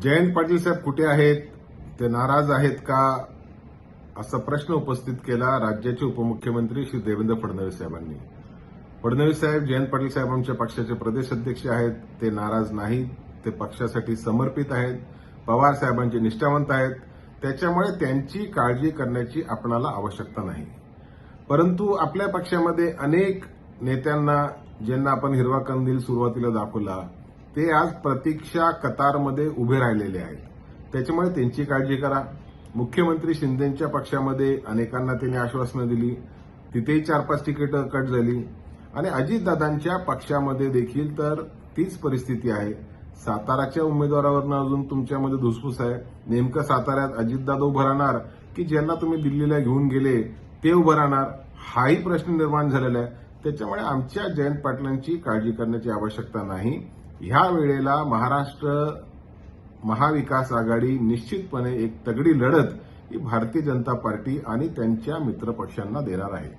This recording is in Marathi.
जयंत पाटील साहेब कुठे आहेत? ते नाराज आहेत का? असा प्रश्न उपस्थित केला राज्याचे उपमुख्यमंत्री श्री देवेंद्र फडणवीस साहेबांनी. फडणवीस साहेब जयंत पाटील साहेब आमच्या पक्षाचे प्रदेश अध्यक्ष आहेत. ते नाराज नाहीत. ते पक्षासाठी समर्पित आहेत. पवार साहेबांचे निष्ठावंत आहेत. त्याच्यामुळे त्यांची काळजी करण्याची आपणाला आवश्यकता नाही. परंतु आपल्या पक्षामध्ये अनेक नेत्यांना ज्यांना आपण हिरवा कंदील सुरुवातीला दाखवला ते आज प्रतीक्षा कतारमध्ये उभे राहिलेले आहेत. त्याच्यामुळे त्यांची काळजी करा. मुख्यमंत्री शिंदेच्या पक्षामध्ये अनेकांना त्यांनी आश्वासनं दिली. तिथेही चार पाच तिकीटं कट झाली. आणि अजितदादांच्या पक्षामध्ये देखील तर तीच परिस्थिती आहे. साताराच्या उमेदवारावरनं अजून तुमच्यामध्ये धुसफूस आहे. नेमकं साताऱ्यात अजितदादा उभं राहणार की ज्यांना तुम्ही दिल्लीला घेऊन गेले ते उभं राहणार हाही प्रश्न निर्माण झालेला आहे. त्याच्यामुळे आमच्या जयंत पाटलांची काळजी करण्याची आवश्यकता नाही. ह्या वेळेला महाराष्ट्र महाविकास आघाडी निश्चितपणे एक तगडी लढत ही भारतीय जनता पार्टी आणि त्यांच्या मित्रपक्षांना देणार आहे.